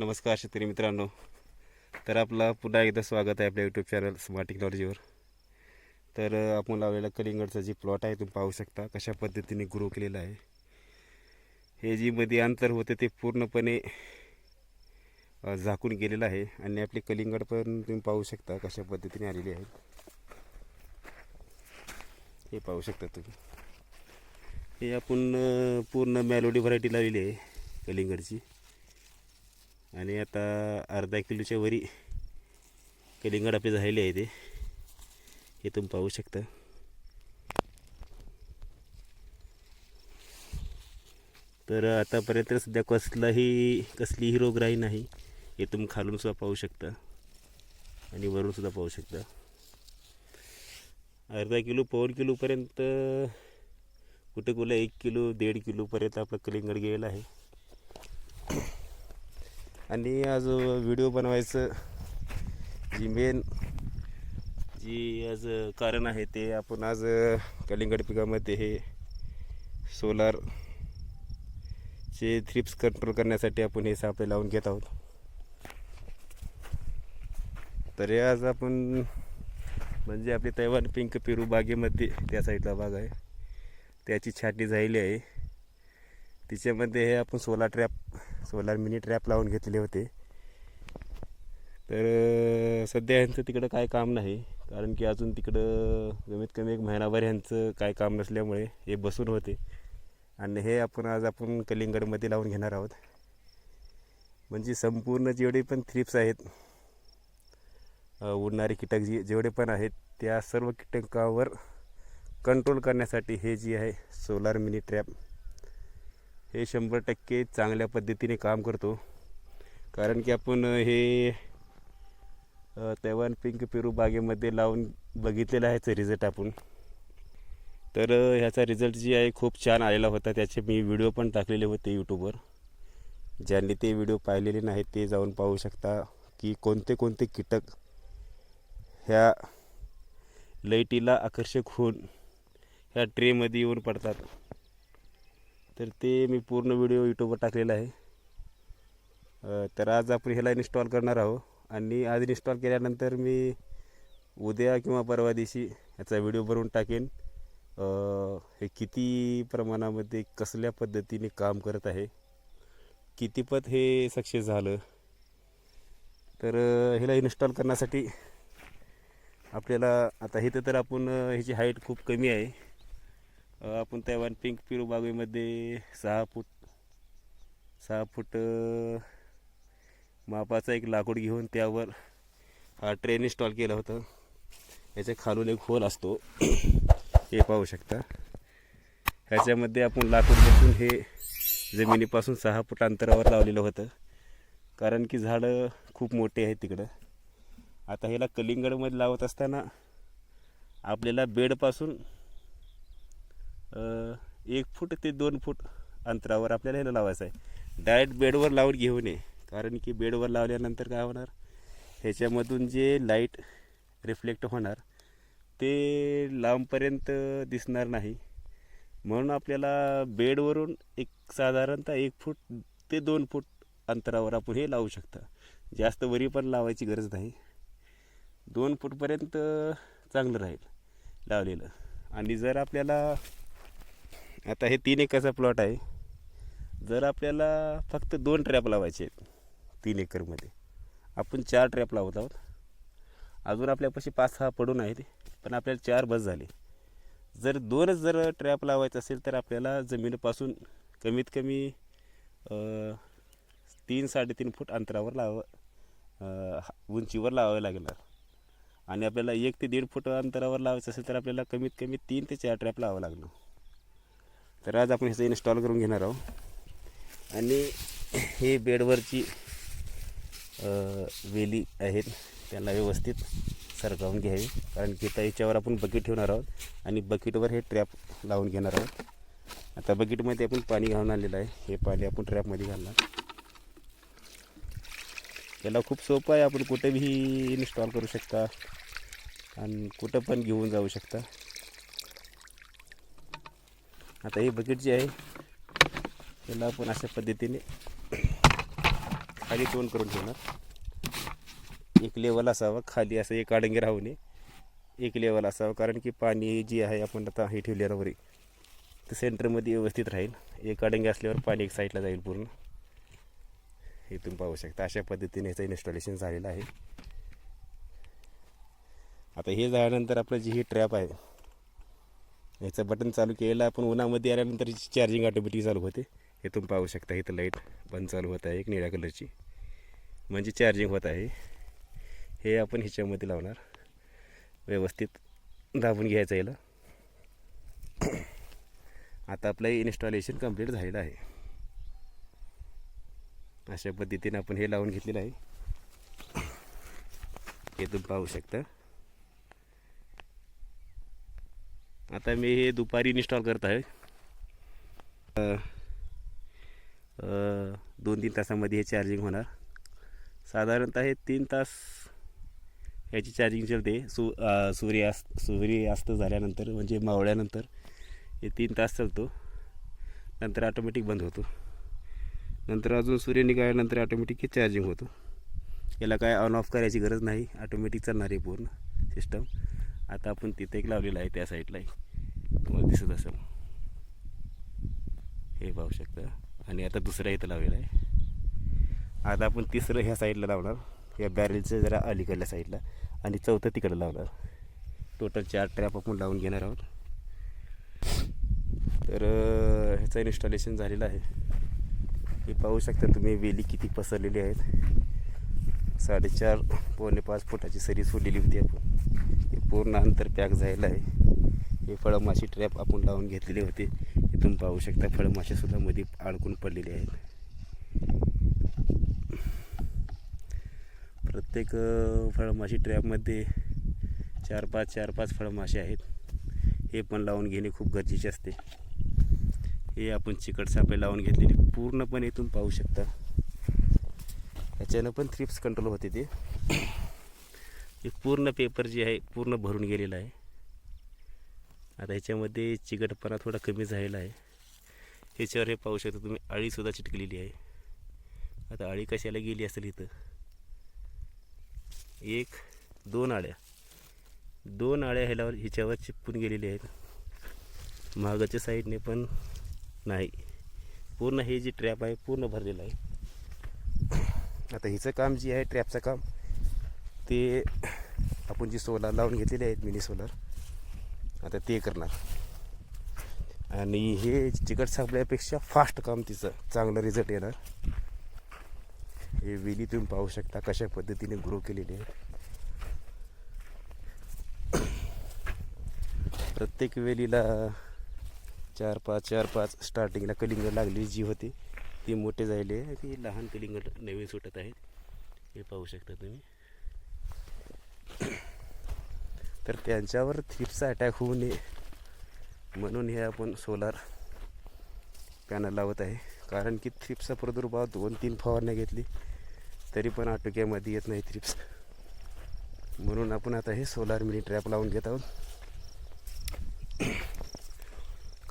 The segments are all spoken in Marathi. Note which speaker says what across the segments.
Speaker 1: नमस्कार शेतकरी मित्रांनो. तर आपला पुन्हा एकदा स्वागत आहे आपल्या यूट्यूब चॅनल स्मार्ट टेक्नॉलॉजीवर तर आपण लावलेला कलिंगडचा जी प्लॉट आहे तुम्ही पाहू शकता कशा पद्धतीने ग्रो केलेला आहे. हे जी मध्ये अंतर होते ते पूर्णपणे झाकून गेलेलं आहे. आणि आपली कलिंगड पण तुम्ही पाहू शकता कशा पद्धतीने आलेले आहेत हे पाहू शकता तुम्ही. हे आपण पूर्ण मॅलोडी व्हरायटी लावलेली आहे कलिंगडची. आणि आता अर्धा किलोच्या वरी कलिंगड आपले झालेले आहे ते. हे तुम्ही पाहू शकता. तर आतापर्यंत सध्या कसलाही कसलीही रोगराई नाही हे तुम्ही खालूनसुद्धा पाहू शकता. आणि वरूनसुद्धा पाहू शकता. अर्धा किलो पाऊण किलोपर्यंत कुठे कुठे एक किलो दीड किलोपर्यंत आपलं कलिंगड गेलेलं आहे. आणि आज व्हिडिओ बनवायचं जी मेन जी आज कारण आहे ते आपण आज कलिंगड पिकामध्ये हे सोलार चे थ्रिप्स कंट्रोल करण्यासाठी आपण हे सापळे लावून घेत आहोत. तर हे आज आपण म्हणजे आपली तैवान पिंक पेरू बागेमध्ये त्या साईडला बाग आहे. त्याची छाटणी झालेली आहे. तिच्यामध्ये हे आपण solar trap solar mini trap लावून घेतलेले होते. तर सध्या ह्यांचं तिकडं काय काम नाही. कारण की अजून तिकडं कमीत कमी एक महिनाभर ह्यांचं काय काम नसल्यामुळे हे बसून होते. आणि हे आपण आज आपण कलिंगडमध्ये लावून घेणार आहोत. म्हणजे संपूर्ण जेवढे पण थ्रिप्स आहेत उडणारे कीटक जे जेवढे पण आहेत त्या सर्व कीटकावर कंट्रोल करण्यासाठी हे जी आहे सोलार मिनी ट्रॅप हे शंभर टक्के चांगल्या पद्धतीने काम करतो. कारण की आपण हे तैवान पिंक पेरू बागेमध्ये लावून बघितलेला आहे रिझल्ट आपण. तर ह्याचा रिझल्ट जे आहे खूप छान आलेला होता. त्याचे मी व्हिडिओ पण टाकलेले होते यूट्यूबवर ज्यांनी ते व्हिडिओ पाहिलेले नाहीत ते जाऊन पाहू शकता की कोणते कोणते कीटक ह्या लाईटीला आकर्षक होऊन ह्या ट्रेमध्ये येऊन पडतात. तर ते मी पूर्ण व्हिडिओ यूट्यूबवर टाकलेला आहे. तर आज आपण ह्याला इन्स्टॉल करणार आहोत. आणि आज इन्स्टॉल केल्यानंतर मी उद्या किंवा परवा दिवशी याचा व्हिडिओ बनवून टाकेन. हे किती प्रमाणामध्ये कसल्या पद्धतीने काम करत आहे कितीपत हे सक्सेस झालं तर ह्याला इन्स्टॉल करण्यासाठी आपल्याला आता इथं तर आपण ह्याची हाईट खूप कमी आहे. आपण तैवान पिंक पिरू बागेमध्ये सहा फूट सहा फूट मापाचा एक लाकूड घेऊन त्यावर हा ट्रेन इन्स्टॉल केलं होतं. याच्या खालून एक होल असतो. हे पाहू शकता. ह्याच्यामध्ये आपण लाकूड बसून हे जमिनीपासून सहा फूट अंतरावर लावलेलं होतं. कारण की झाडं खूप मोठे आहेत तिकडं. आता ह्याला कलिंगडमध्ये लावत असताना आपल्याला बेडपासून एक फूट ते दोन फूट अंतरावर आपल्याला ह्याला लावायचं आहे. डायरेक्ट बेडवर लावून घेऊ नये कारण की बेडवर लावल्यानंतर काय होणार? ह्याच्यामधून जे लाइट रिफ्लेक्ट होणार ते लांबपर्यंत दिसणार नाही. म्हणून आपल्याला बेडवरून एक साधारणतः एक फूट ते दोन फूट अंतरावर आपण हे लावू शकता. जास्त वरी पण लावायची गरज नाही. दोन फूटपर्यंत चांगलं राहील लावलेलं. आणि जर आपल्याला आता हे तीन एकरचा प्लॉट आहे. जर आपल्याला फक्त दोन ट्रॅप लावायचे आहेत तीन एकरमध्ये आपण चार ट्रॅप लावत आहोत. अजून आपल्यापाशी पाच सहा पडून आहेत पण आपल्याला चार बस झाले. जर दोनच जर ट्रॅप लावायचं असेल तर आपल्याला जमिनीपासून कमीत कमी तीन साडेतीन फूट अंतरावर लाव उंचीवर लावावे लागणार. आणि आपल्याला एक ते दीड फूट अंतरावर लावायचं असेल तर आपल्याला कमीत कमी तीन ते चार ट्रॅप लावावं लागणार. तर आज आपण ह्याचं इन्स्टॉल करून घेणार आहोत. आणि हे बेडवरची वेली आहेत त्यांना व्यवस्थित सरकावून घ्यावी. कारण की आता याच्यावर आपण बकेट ठेवणार आहोत आणि बकेटवर हे ट्रॅप लावून घेणार आहोत. आता बकेटमध्ये आपण पाणी घालून आलेलं आहे. हे पाणी आपण ट्रॅपमध्ये घालणार. याला खूप सोपं आहे. आपण कुठेही इन्स्टॉल करू शकता. आणि कुठं पण घेऊन जाऊ शकता. आता ही बकेट जी आहे त्याला आपण अशा पद्धतीने खाली तोंड करून ठेवणार. एक लेवल असावं खाली असं एक आडंगी राहू नये. एक लेवल असावं कारण की पाणी जे आहे आपण आता हे ठेवल्यावर ते सेंटरमध्ये व्यवस्थित राहील. एक आडंगी असल्यावर पाणी एक साईडला जाईल पूर्ण. हे तुम्ही पाहू शकता अशा पद्धतीने ह्याचं इन्स्टॉलेशन झालेलं आहे. आता हे झाल्यानंतर आपलं जी ही ट्रॅप आहे याचं बटन चालू केलेलं आपण उन्हामध्ये आल्यानंतर चार्जिंग ऑटोमॅटिक चालू होते. हे तुम्ही पाहू शकता इथं लाइट बंद चालू होत आहे एक निळ्या कलरची म्हणजे चार्जिंग होत आहे. हे आपण ह्याच्यामध्ये लावणार. व्यवस्थित दाबून घ्यायचं याला. आता आपलं इन्स्टॉलेशन कंप्लीट झालेलं आहे. अशा पद्धतीने आपण हे लावून घेतलेलं आहे. हे तुम्ही पाहू शकता. आता मी हे दुपारी इन्स्टॉल करत आहे. दोन तीन तासामध्ये हे चार्जिंग होणार. साधारणतः हे तीन तास याची चार्जिंग चलते सु सूर्यास्त सूर्यास्त झाल्यानंतर म्हणजे मावळ्यानंतर हे तीन तास चालतो. नंतर ऑटोमॅटिक बंद होतो. नंतर अजून सूर्य निघाल्यानंतर ऑटोमॅटिक हे चार्जिंग होतो. याला काय ऑन ऑफ करायची गरज नाही. ऑटोमॅटिक चालणार आहे पूर्ण सिस्टम आता आपण तिथे एक लावलेलं आहे त्या साईडला तुम्हाला दिसत असेल. हे पाहू शकता. आणि आता दुसरं इथं लावलेलं आहे. आता आपण तिसरं ह्या साईडला लावणार. या बॅरेलचं जरा अलीकडल्या साईडला. आणि चौथं तिकडं लावणार. टोटल चार ट्रॅप आपण लावून घेणार आहोत. तर ह्याचं इन्स्टॉलेशन झालेलं आहे. हे पाहू शकता तुम्ही वेली किती पसरलेली आहेत. साडेचार पावणे पाच फुटाची सरी सोडलेली होती आपण. पूर्ण अंतर पॅक झालेलं आहे. हे फळमाशी ट्रॅप आपण लावून घेतलेले होते. इथून पाहू शकता फळमाशीसुद्धा मध्ये अडकून पडलेले आहेत. प्रत्येक फळमाशी ट्रॅपमध्ये चार पाच चार पाच फळमासे आहेत. हे पण लावून घेणे खूप गरजेचे असते. हे आपण चिकट सापे लावून घेतलेले पूर्णपणे इथून पाहू शकता. याच्यानं पण थ्रिप्स कंट्रोल होते ते. हे पूर्ण पेपर जे आहे पूर्ण भरून गेलेलं आहे. आता ह्याच्यामध्ये चिकटपणा थोडा कमी झालेला आहे. ह्याच्यावर हे पाहू शकता तुम्ही अळीसुद्धा चिटकलेली आहे. आता अळी कशाला गेली असेल इथं? एक दोन आळ्या. दोन आळ्या ह्याला ह्याच्यावर चिपकून गेलेल्या आहेत. मागाच्या साईडने पण नाही. पूर्ण हे जे ट्रॅप आहे पूर्ण भरलेलं आहे. आता हिचं काम जे आहे ट्रॅपचं काम ते आपण जी सोलार लावून घेतलेली आहेत मिनी सोलार आता ते करणार. आणि हे चिकट सापल्यापेक्षा फास्ट काम तिचं चांगलं रिझल्ट येणार. हे वेली तुम्ही पाहू शकता कशा पद्धतीने ग्रो केलेली आहे. प्रत्येक वेलीला चार पाच चार पाच स्टार्टिंगला कलिंग लागली जी होती ती मोठे झाले आहे. ती लहान कलिंग नवीन सुटत आहेत. हे पाहू शकता तुम्ही. तर त्यांच्यावर थ्रिप्सचा अटॅक होऊ नये म्हणून हे आपण सोलार पॅनल लावत आहे. कारण की थ्रिप्सचा प्रादुर्भाव दोन तीन फवारण्या घेतली तरी पण आटोक्यामध्ये येत नाही थ्रिप्स म्हणून आपण आता हे सोलार मिनी ट्रॅप लावून घेत आहोत.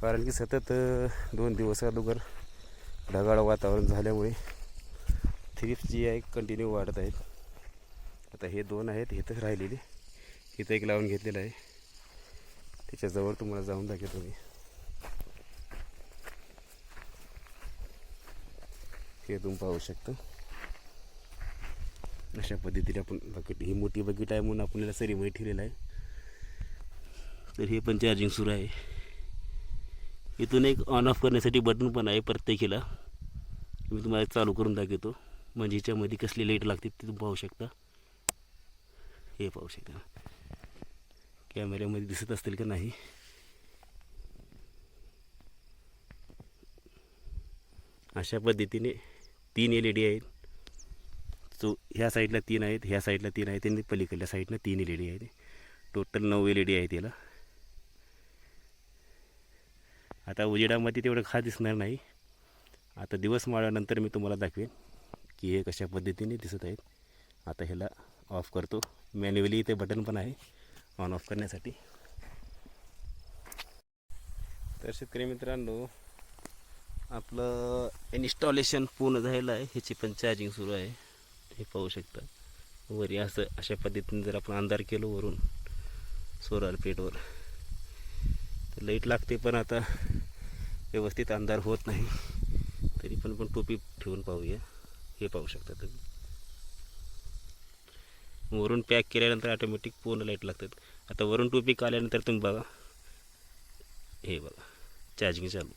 Speaker 1: कारण की सतत दोन दिवस अगोदर ढगाळ वातावरण झाल्यामुळे थ्रिप्स जी आहे कंटिन्यू वाढत आहेत. आता हे दोन आहेत हे तर राहिलेले. इथं एक लावून घेतलेलं आहे. त्याच्याजवळ तुम्हाला जाऊन दाखवतो मी. हे तुम्ही पाहू शकता. अशा पद्धतीने आपण बकेट ही मोठी बकेट आहे म्हणून आपण याला सरीमध्ये ठेवलेलं आहे. तर हे पण चार्जिंग सुरू आहे. इथून एक ऑन ऑफ करण्यासाठी बटन पण आहे प्रत्येकीला. मी तुम्हाला चालू करून दाखवतो. म्हणजे हिच्यामध्ये कसली लाइट लागते ते तुम्ही पाहू शकता. हे पाहू शकता. कॅमेऱ्यामध्ये दिसत असतील का नाही? अशा पद्धतीने तीन एल ई डी आहेत. सो ह्या साईडला तीन आहेत ह्या साईडला तीन आहेत आणि पलीकडल्या साईडला तीन एल ई डी आहेत. टोटल नऊ एल ई डी आहेत याला. आता उजेडामध्ये तेवढं खा दिसणार नाही. आता दिवस माळल्यानंतर मी तुम्हाला दाखवेन की हे कशा पद्धतीने दिसत आहेत. आता ह्याला ऑफ करतो. मॅन्युअली इथे बटन पण आहे. ऑन ऑफ करण्यासाठी. तर शेतकरी मित्रांनो आपलं इन्स्टॉलेशन पूर्ण झालेलं आहे. ह्याची पण चार्जिंग सुरू आहे. हे पाहू शकता. वरी असं अशा पद्धतीने जर आपण अंधार केलो वरून सोलार प्लेटवर तर लाइट लागते पण आता व्यवस्थित अंधार होत नाही. तरी पण पण टोपी ठेवून पाहूया. हे पाहू शकता तुम्ही. वरून पॅक केल्यानंतर ऑटोमॅटिक पूर्ण लाइट लागतात. आता वरून टू पीक आल्यानंतर तुम्ही बघा. हे बघा. चार्जिंग चालू.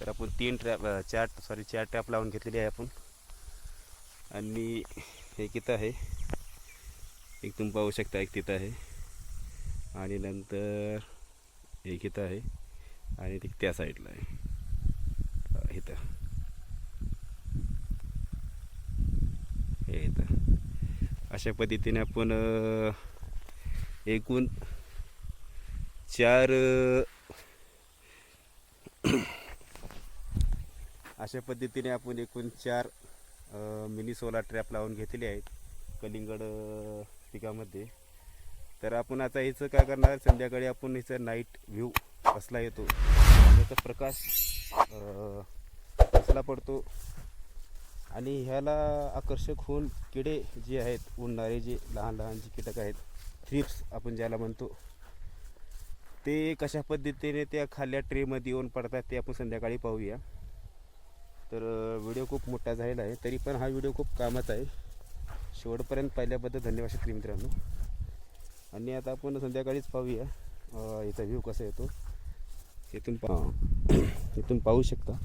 Speaker 1: तर आपण तीन ट्रॅप चार सॉरी चार ट्रॅप लावून घेतलेली आहे आपण. आणि हे किती आहे. एक तुम्ही पाहू शकता एक तिथं आहे. आणि नंतर एक इथं आहे. आणि ते त्या साईडला आहे. इथं हे इथं अशा पद्धतीने आपण एकूण चार अशा पद्धतीने आपण एकूण चार मिनी सोलार ट्रॅप लावून घेतलेले आहेत कलिंगड पिकामध्ये. तर आपण आता हिचं काय करणार? संध्याकाळी आपण हिचं नाईट व्ह्यू कसला येतो? त्याचा प्रकाश कसला पडतो? आणि ह्याला आकर्षक होऊन किडे जे आहेत उडणारे जे लहान लहान जे कीटक आहेत थ्रिप्स आपण ज्याला म्हणतो ते कशा पद्धतीने त्या खाल्ल्या ट्रेमध्ये येऊन पडतात ते आपण संध्याकाळी पाहूया. तर व्हिडिओ खूप मोठा झालेला आहे तरी पण हा व्हिडिओ खूप कामाचा आहे. शेवटपर्यंत पाहिल्याबद्दल धन्यवाद शेतकरी मित्रांनो. आणि आता आपण संध्याकाळीच पाहूया याचा व्ह्यू कसा येतो. इथून पा इथून पाहू शकता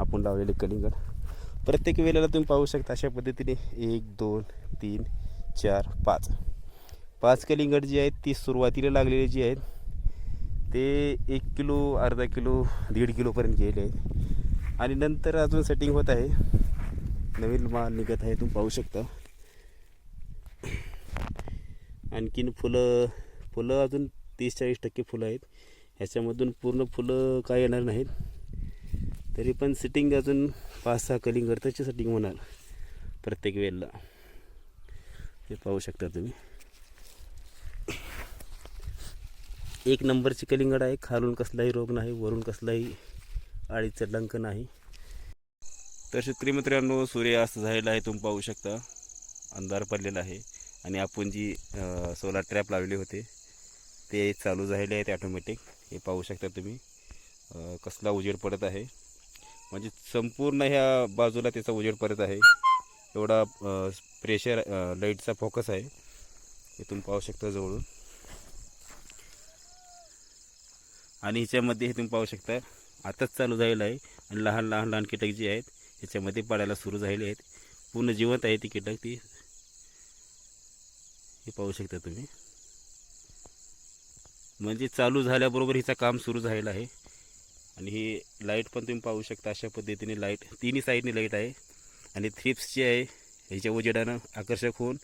Speaker 1: आपण लावलेले कलिंगड. प्रत्येक वेळेला तुम्ही पाहू शकता अशा पद्धतीने एक दोन तीन चार पाच. पाच कलिंगड जी आहेत ती सुरुवातीला लागलेली जी आहेत ते एक किलो अर्धा किलो दीड किलोपर्यंत गेले आहेत. आणि नंतर अजून सेटिंग होत आहे. नवीन माल निघत आहे तुम्ही पाहू शकता. आणखीन फुलं फुलं अजून तीस चाळीस टक्के फुलं आहेत. ह्याच्यामधून पूर्ण फुलं काय येणार नाहीत. तरी पण सिटिंग अजून पाच सहा कलिंगड त्याची सिटिंग होणार. प्रत्येक वेळेला. हे पाहू शकता तुम्ही. एक नंबरची कलिंगड आहे. खालून कसलाही रोग नाही वरून कसलाही आळीचं डंक नाही. तर शेतकरी मित्रांनो सूर्यास्त झालेला आहे तुम्ही पाहू शकता. अंधार पडलेला आहे. आणि आपण जी सोलार ट्रॅप लावले होते ते चालू झालेले आहेत ऑटोमॅटिक हे पाहू शकता तुम्ही. कसला उजेड पडत आहे. म्हणजे संपूर्ण ह्या बाजूला त्याचा उजेड पडत आहे. एवढा प्रेशर लाईटचा फोकस आहे. हे तुम्ही पाहू शकता जवळून. आणि ह्याच्यामध्ये हे तुम्ही पाहू शकता आताच चालू झालेलं आहे. आणि लहान लहान लहान कीटक जे आहेत ह्याच्यामध्ये पडायला सुरू झालेले आहेत. पूर्ण जिवंत आहे ती कीटक ती. हे पाहू शकता तुम्ही. म्हणजे चालू झाल्याबरोबर हिचं काम सुरू झालेलं आहे. आणि ही लाइट पण तुम्ही पाहू शकता अशा पद्धतीने लाइट तिन्ही साईडने लाइट आहे. आणि थ्रिप्सची जे आहे ह्याच्या उजेडानं आकर्षक होऊन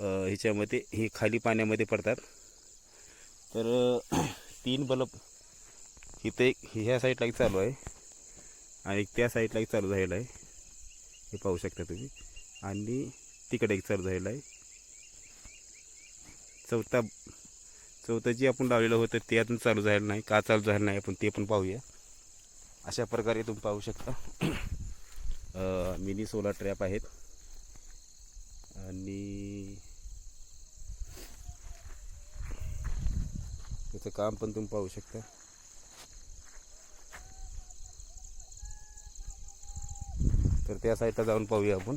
Speaker 1: ह्याच्यामध्ये हे खाली पाण्यामध्ये पडतात. तर तीन बल्ब इथे एक ह्या साईडला एक चालू आहे आणि त्या साईडला एक चालू झालेला आहे. हे पाहू शकता तुम्ही. आणि तिकडे एक चालू झालेला आहे. चौथा चौथं जे आपण लावलेलं होतं ते अजून चालू झालेलं नाही. का चालू झालं नाही आपण ते पण पाहूया. अशा प्रकारे तुम्ही पाहू शकता. मिनी सोलार ट्रॅप आहेत. आणि त्याचं काम पण तुम्ही पाहू शकता. तर त्या साईडला जाऊन पाहूया आपण.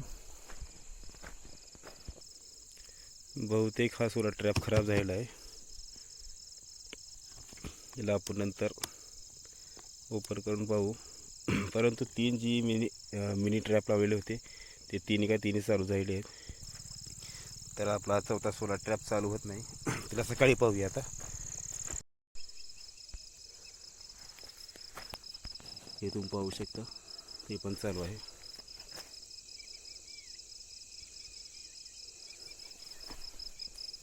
Speaker 1: बहुतेक हा सोलार ट्रॅप खराब झालेला आहे. याला आपण नंतर ओपन करून पाहू. परंतु तीन जी मिनी मिनी ट्रॅप लावलेले होते. ते तिन्ही का तिन्ही चालू झालेले आहेत. तर आपला चौथा सोला ट्रॅप चालू होत नाही. तिला सकाळी पाहूया आता. हे तुम्ही पाहू शकता. ते पण चालू आहे.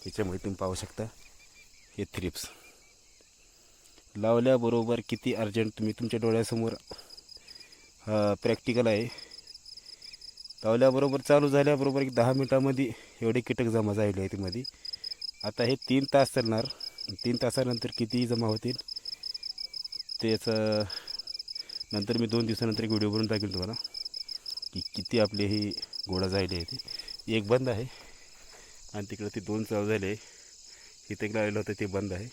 Speaker 1: त्याच्यामुळे तुम्ही पाहू शकता हे थ्रिप्स लावल्याबरोबर किती अर्जंट तुम्ही तुमच्या डोळ्यासमोर प्रॅक्टिकल आहे. लावल्याबरोबर चालू झाल्याबरोबर एक दहा मिनटामध्ये एवढे कीटक जमा झालेले आहेत मध्ये. आता हे तीन तास चालणार. तीन तासानंतर किती जमा होतील त्याचं नंतर मी दोन दिवसानंतर एक व्हिडिओ बनवून टाकेल तुम्हाला की किती आपले ही घोडा झाले आहे ते एक बंद आहे आणि तिकडं ते दोन चालू झाले. इथे एक लावलेलं होतं ते बंद आहे.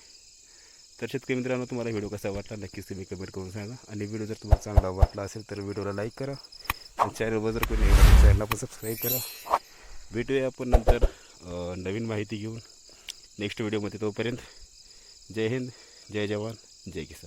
Speaker 1: तर शेतकरी मित्रांनो तुम्हाला व्हिडिओ कसा वाटला नक्कीच तुम्ही कमेंट करून सांगा. आणि व्हिडिओ जर तुम्हाला चांगला वाटला असेल तर व्हिडिओला लाईक करा. आणि चॅनलवर जर कोणी चॅनलला पण सबस्क्राईब करा. भेटूया आपण नंतर नवीन माहिती घेऊन. नेक्स्ट व्हिडिओमध्ये तोपर्यंत जय हिंद जय जवान जय किसान.